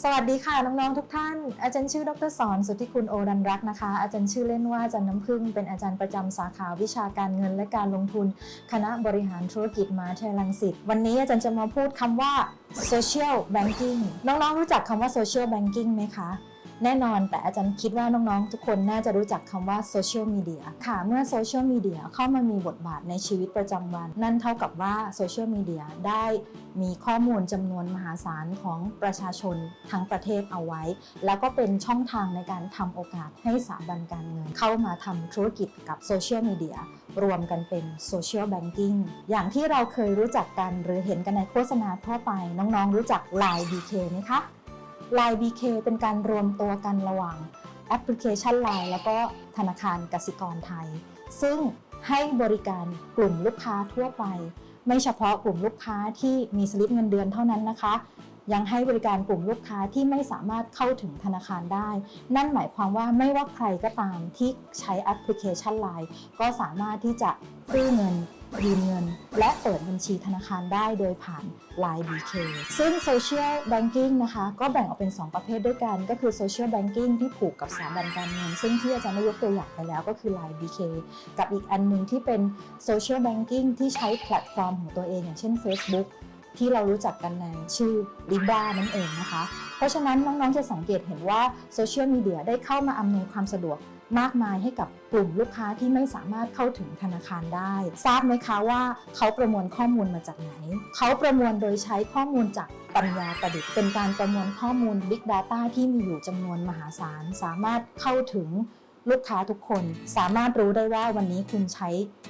สวัสดีค่ะน้องๆทุกท่าน อาจารย์ชื่อ ดรสอนสุทธิคุณโอรันรักนะคะ อาจารย์ชื่อเล่นว่าอาจารย์น้ำพึ่งเป็นอาจารย์ประจำสาขาวิชาการเงินและการลงทุน คณะบริหารธุรกิจมหาวิทยาลัยรังสิตวันนี้อาจารย์จะมาพูดคำว่า social banking น้องๆรู้จักคำว่า social banking ไหมคะ แน่นอนแต่อาจารย์คิดว่าน้องๆ ทุกคนน่าจะรู้จักคำว่าโซเชียลมีเดียค่ะ เมื่อโซเชียลมีเดียเข้ามามีบทบาทในชีวิตประจำวัน นั่นเท่ากับว่าโซเชียลมีเดียได้มีข้อมูลจำนวนมหาศาลของประชาชนทั้งประเทศเอาไว้ แล้วก็เป็นช่องทางในการทำโอกาสให้สถาบันการเงิน เข้ามาทำธุรกิจกับโซเชียลมีเดียรวมกันเป็นโซเชียลแบงกิ้งอย่างที่เราเคยรู้จักกันหรือเห็นกันในโฆษณาทั่วไป น้องๆ รู้จัก Line BK ไหมคะ Line BK เป็นการรวมตัวกันระหว่างแอปพลิเคชัน Line แล้วก็ธนาคารกสิกรไทย ซึ่งให้บริการกลุ่มลูกค้าทั่วไป ไม่เฉพาะกลุ่มลูกค้าที่มีสลิปเงินเดือนเท่านั้นนะคะ ยังให้บริการกลุ่มลูกค้าที่ไม่สามารถเข้าถึงธนาคารได้ นั่นหมายความว่าไม่ว่าใครก็ตามที่ใช้แอปพลิเคชัน Line ก็สามารถที่จะกู้เงิน ยืมเงิน และเปิดบัญชีธนาคารได้โดยผ่าน Line BK ซึ่ง Social Banking นะคะ ก็แบ่งออกเป็น 2 ประเภทด้วยกัน ก็คือ Social Banking ที่ผูกกับสถาบันการเงิน ซึ่งที่อาจารย์ได้ยกตัวอย่างไปแล้วก็คือ Line BK กับอีกอันหนึงที่เป็น Social Banking ที่ใช้แพลตฟอร์มของตัวเอง อย่างเช่น Facebook ที่เรารู้จักกันในชื่อ Libra นั่นเองนะคะ เพราะฉะนั้นน้องๆจะสังเกตเห็นว่าโซเชียลมีเดียได้เข้ามาอำนวยความสะดวกมากมายให้กับกลุ่มลูกค้าที่ไม่สามารถเข้าถึงธนาคารได้ ทราบไหมคะว่าเขาประมวลข้อมูลมาจากไหน เขาประมวลโดยใช้ข้อมูลจากปัญญาประดิษฐ์เป็นการประมวลข้อมูล Big Data ที่มีอยู่จำนวนมหาศาล สามารถเข้าถึง ลูกค้าทุกคนสามารถรู้ได้ว่าวันนี้คุณใช้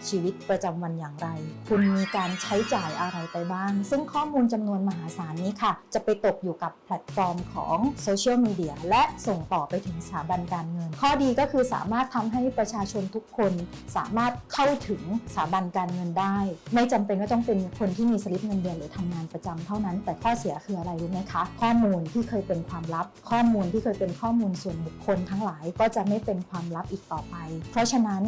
ชีวิตประจำวันอย่างไร คุณมีการใช้จ่ายอะไรไปบ้าง ซึ่งข้อมูลจำนวนมหาศาลนี้ค่ะ จะไปตกอยู่กับแพลตฟอร์มของโซเชียลมีเดียและส่งต่อไปถึงสถาบันการเงิน ข้อดีก็คือสามารถทำให้ประชาชนทุกคนสามารถเข้าถึงสถาบันการเงินได้ ไม่จำเป็นว่าต้องเป็นคนที่มีสลิปเงินเดือนหรือทำงานประจำเท่านั้น แต่ข้อเสียคืออะไรรู้ไหมคะ ข้อมูลที่เคยเป็นความลับ ข้อมูลที่เคยเป็นข้อมูลส่วนบุคคลทั้งหลายก็จะไม่เป็นความความลับอีกต่อไป เพราะฉะนั้น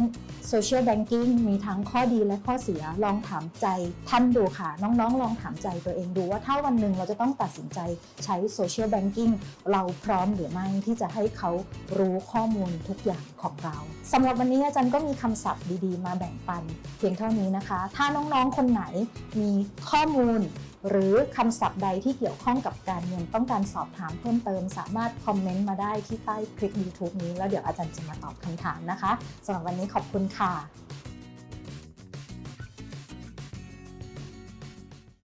โซเชียลแบงกิ้งมีทั้งข้อดีและข้อเสียลองถามใจท่านดูค่ะ น้องๆ ลองถามใจตัวเองดูว่าถ้าวันหนึ่งเราจะต้องตัดสินใจใช้โซเชียลแบงกิ้งเราพร้อมหรือไม่ที่จะให้เขารู้ข้อมูลทุกอย่างของเราสำหรับวันนี้อาจารย์ก็มีคำศัพท์ดีๆ มาแบ่งปัน เพียงเท่านี้นะคะ ถ้าน้องๆ คนไหนมีข้อมูล หรือคำศัพท์ใดที่เกี่ยวข้องกับการเงินต้องการสอบถามเพิ่มเติม สามารถคอมเมนต์มาได้ที่ใต้คลิป YouTube นี้ แล้วเดี๋ยวอาจารย์จะมาตอบคำถามนะคะสำหรับวันนี้ขอบคุณค่ะ